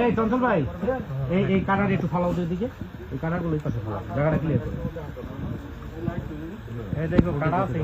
এই চঞ্চল ভাই এই এই কাটার একটু ফালাও তো দিকে। এই কাটারগুলো এই পাশে ফালাও জায়গাটা ক্লিয়ার করো এই দেখো কাটা আছে।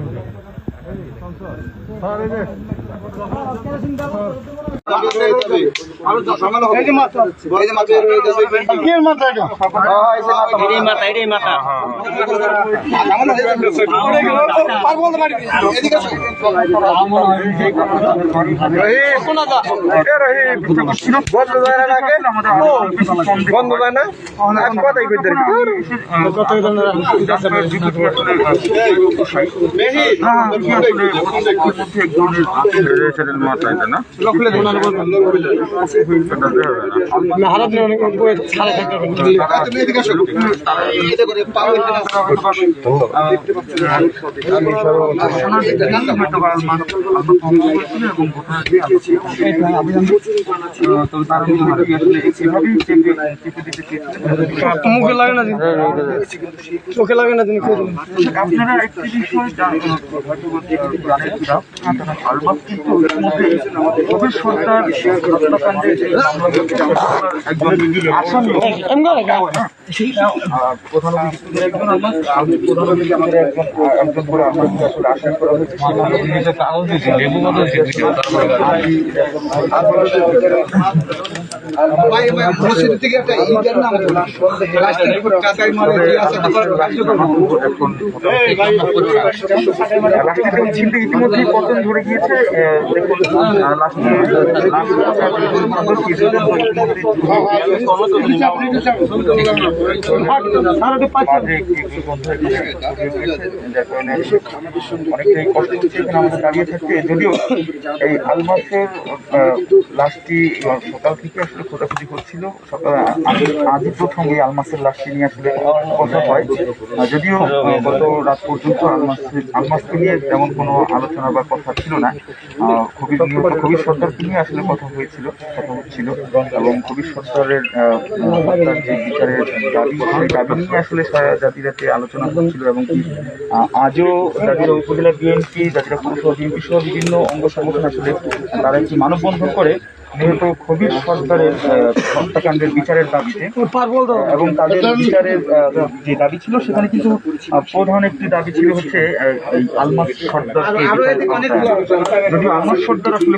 বন্ধ যায় না কথাই কইতে মুখে লাগে না চোখে লাগে না তিনি আপনারা একটি বিষয় জানেন কিন্তু হত্যাকাণ্ডে প্রধান অভিযুক্ত একজন আলবাস, প্রধান একজন একজন করে আসলে করা হয়েছে ইতিমধ্যেই পতন ধরে গিয়েছে দেখুন লাস্টে দাঁড়িয়ে থাকতে যদিও এই আলমাসের লাশটি থেকে খোঁজাখুঁজি আলমাসের লাশটি নিয়ে আসলে কথা হয় যদিও গত রাত পর্যন্ত আলমাসকে নিয়ে তেমন কোনো আলোচনা বা কথা ছিল না নিহত কবির সর্দারকে নিয়ে আসলে কথা হয়েছিল কথা হচ্ছিল এবং আহ, হত্যার যে বিচারের দাবি নিয়ে আসলে সারা জাতি আলোচনা হচ্ছিল এবং আজও জাতিরা উপজেলা বিএনপি, জাতিরা পৌরসভা বিএনপি সহ বিভিন্ন অঙ্গ সংগঠন আসলে, তারা একটি মানববন্ধন করে নিহত কবির সর্দারের হত্যাকাণ্ডের বিচারের দাবিতে এবং তাদের বিচারের যে দাবি ছিল, সেখানে কিন্তু প্রধান একটি দাবি ছিল হচ্ছে আলমাস আনা। যদিও আলমাস সর্দার আসলে